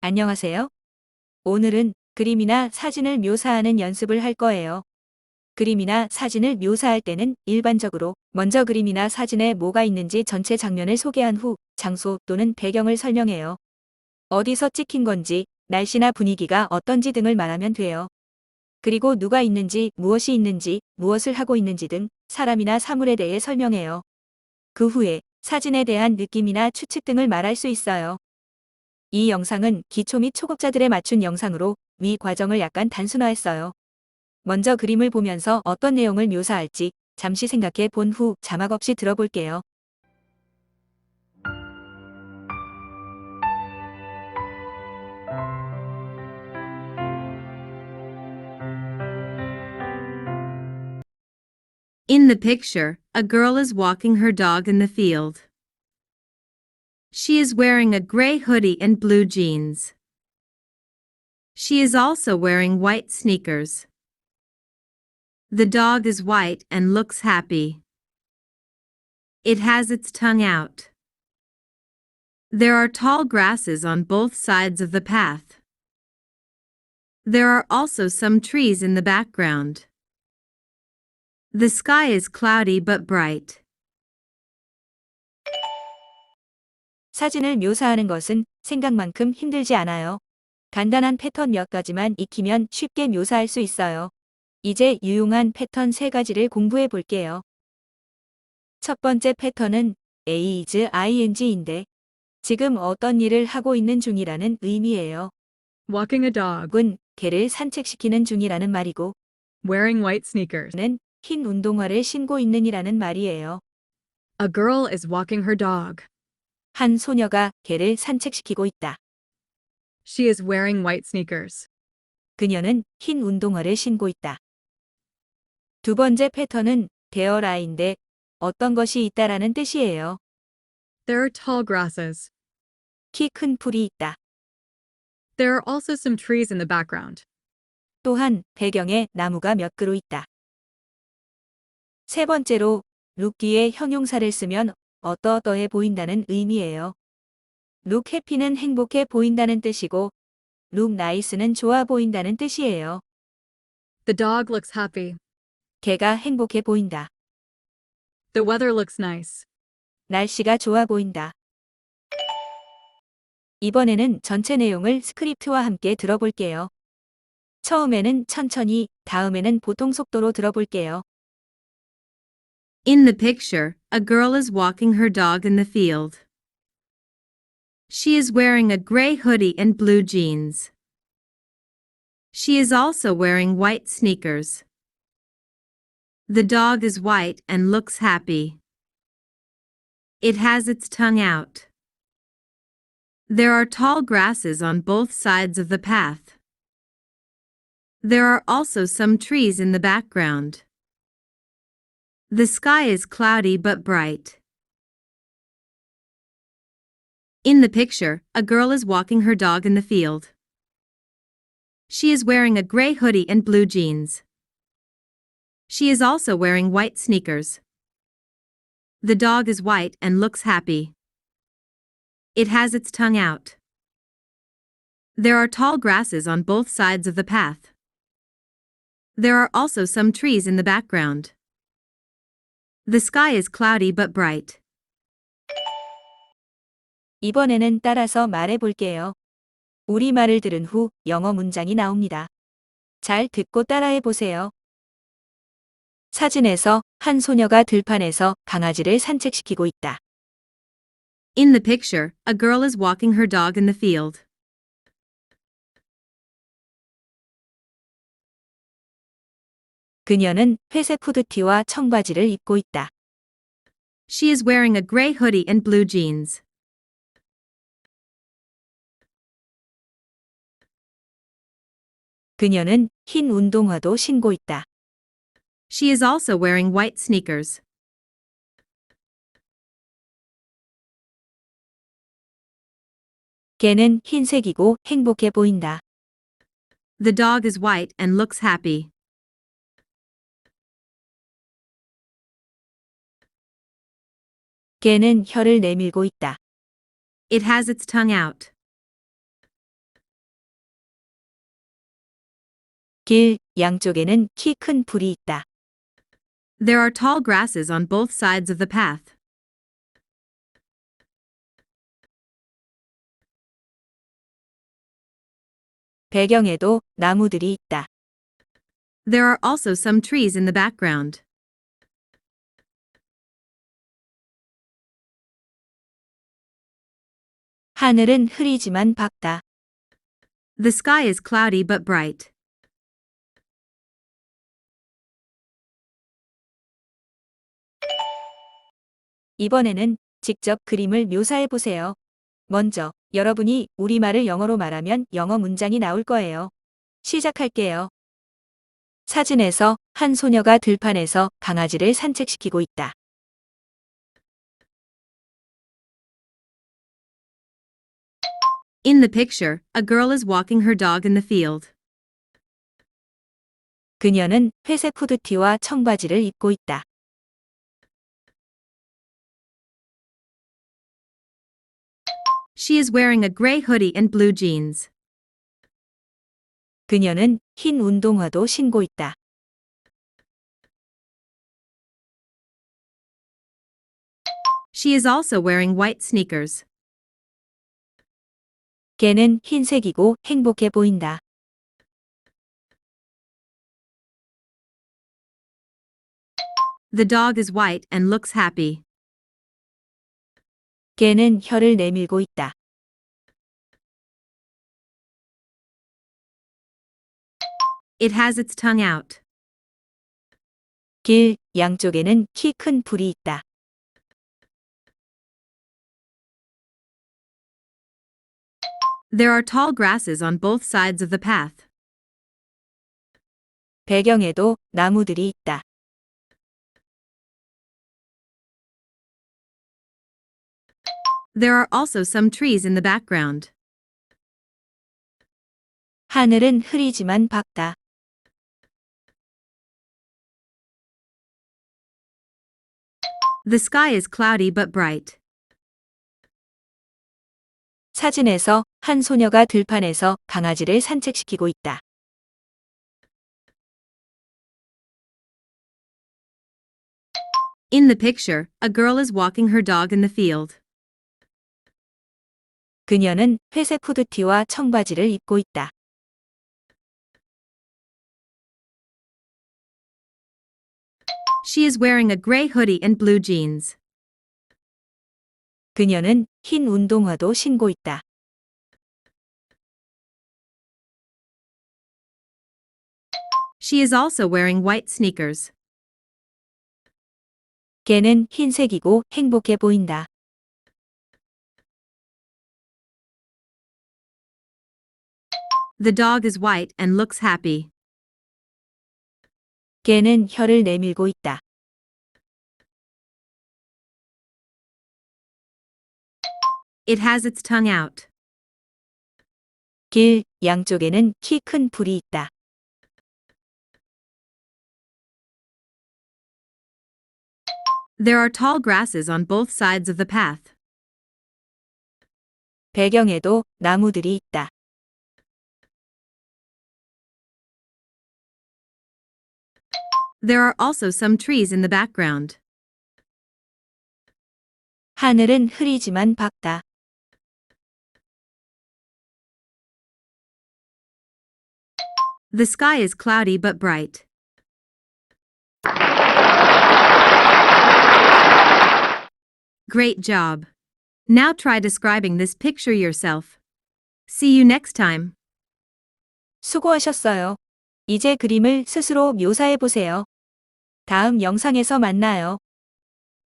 안녕하세요. 오늘은 그림이나 사진을 묘사하는 연습을 할 거예요. 그림이나 사진을 묘사할 때는 일반적으로 먼저 그림이나 사진에 뭐가 있는지 전체 장면을 소개한 후 장소 또는 배경을 설명해요. 어디서 찍힌 건지, 날씨나 분위기가 어떤지 등을 말하면 돼요. 그리고 누가 있는지, 무엇이 있는지, 무엇을 하고 있는지 등 사람이나 사물에 대해 설명해요. 그 후에 사진에 대한 느낌이나 추측 등을 말할 수 있어요. 이 영상은 기초 및 초급자들에 맞춘 영상으로 위 과정을 약간 단순화했어요. 먼저 그림을 보면서 어떤 내용을 묘사할지 잠시 생각해 본 후 자막 없이 들어볼게요. In the picture, a girl is walking her dog in the field. She is wearing a gray hoodie and blue jeans. She is also wearing white sneakers. The dog is white and looks happy. It has its tongue out. There are tall grasses on both sides of the path. There are also some trees in the background. The sky is cloudy but bright. 사진을 묘사하는 것은 생각만큼 힘들지 않아요. 간단한 패턴 몇 가지만 익히면 쉽게 묘사할 수 있어요. 이제 유용한 패턴 세 가지를 공부해 볼게요. 첫 번째 패턴은 A is ing인데 지금 어떤 일을 하고 있는 중이라는 의미예요. Walking a dog, 은 개를 산책시키는 중이라는 말이고 wearing white sneakers. 는 흰 운동화를 신고 있는 이라는 말이에요. A girl is walking her dog. 한 소녀가 개를 산책시키고 있다. She is wearing white sneakers. 그녀는 흰 운동화를 신고 있다. 두 번째 패턴은 데어라인데 어떤 것이 있다라는 뜻이에요. There are tall grasses. 키 큰 풀이 있다. There are also some trees in the background. 또한 배경에 나무가 몇 그루 있다. 세 번째로 룩 뒤에 형용사를 쓰면 어떠어떠해 보인다는 의미예요. 룩 해피는 행복해 보인다는 뜻이고 룩 나이스는 좋아 보인다는 뜻이에요. The dog looks happy. 개가 행복해 보인다. The weather looks nice. 날씨가 좋아 보인다. 이번에는 전체 내용을 스크립트와 함께 들어볼게요. 처음에는 천천히, 다음에는 보통 속도로 들어볼게요. In the picture, a girl is walking her dog in the field. She is wearing a gray hoodie and blue jeans. She is also wearing white sneakers. The dog is white and looks happy. It has its tongue out. There are tall grasses on both sides of the path. There are also some trees in the background. The sky is cloudy but bright. In the picture, a girl is walking her dog in the field. She is wearing a gray hoodie and blue jeans. She is also wearing white sneakers. The dog is white and looks happy. It has its tongue out. There are tall grasses on both sides of the path. There are also some trees in the background. The sky is cloudy but bright. 이번에는 따라서 말해 볼게요. 우리 말을 들은 후 영어 문장이 나옵니다. 잘 듣고 따라해 보세요. 사진에서 한 소녀가 들판에서 강아지를 산책시키고 있다. In the picture, a girl is walking her dog in the field. 그녀는 회색 후드티와 청바지를 입고 있다. She is wearing a gray hoodie and blue jeans. 그녀는 흰 운동화도 신고 있다. She is also wearing white sneakers. 개는 흰색이고 행복해 보인다. The dog is white and looks happy. 개는 혀를 내밀고 있다. It has its tongue out. 길 양쪽에는 키 큰 불이 있다. There are tall grasses on both sides of the path. 배경에도 나무들이 있다. There are also some trees in the background. 하늘은 흐리지만 밝다. The sky is cloudy but bright. 이번에는 직접 그림을 묘사해 보세요. 먼저 여러분이 우리말을 영어로 말하면 영어 문장이 나올 거예요. 시작할게요. 사진에서 한 소녀가 들판에서 강아지를 산책시키고 있다. In the picture, a girl is walking her dog in the field. 그녀는 회색 후드티와 청바지를 입고 있다. She is wearing a gray hoodie and blue jeans. 그녀는 흰 운동화도 신고 있다. She is also wearing white sneakers. 걔는 흰색이고 행복해 보인다. The dog is white and looks happy. 걔는 혀를 내밀고 있다. It has its tongue out. 길 양쪽에는 키큰 풀이 있다. There are tall grasses on both sides of the path. 배경에도 나무들이 있다. There are also some trees in the background. 하늘은 흐리지만 밝다. The sky is cloudy but bright. 사진에서 한 소녀가 들판에서 강아지를 산책시키고 있다. In the picture, a girl is walking her dog in the field. 그녀는 회색 후드티와 청바지를 입고 있다. She is wearing a gray hoodie and blue jeans. 그녀는 흰 운동화도 신고 있다. She is also wearing white sneakers. 걔는 흰색이고 행복해 보인다. The dog is white and looks happy. 걔는 혀를 내밀고 있다. It has its tongue out. 길 양쪽에는 키큰 풀이 있다. There are tall grasses on both sides of the path. 배경에도 나무들이 있다. There are also some trees in the background. 하늘은 흐리지만 밝다. The sky is cloudy but bright. Great job. Now try describing this picture yourself. See you next time. 수고하셨어요. 이제 그림을 스스로 묘사해 보세요. 다음 영상에서 만나요.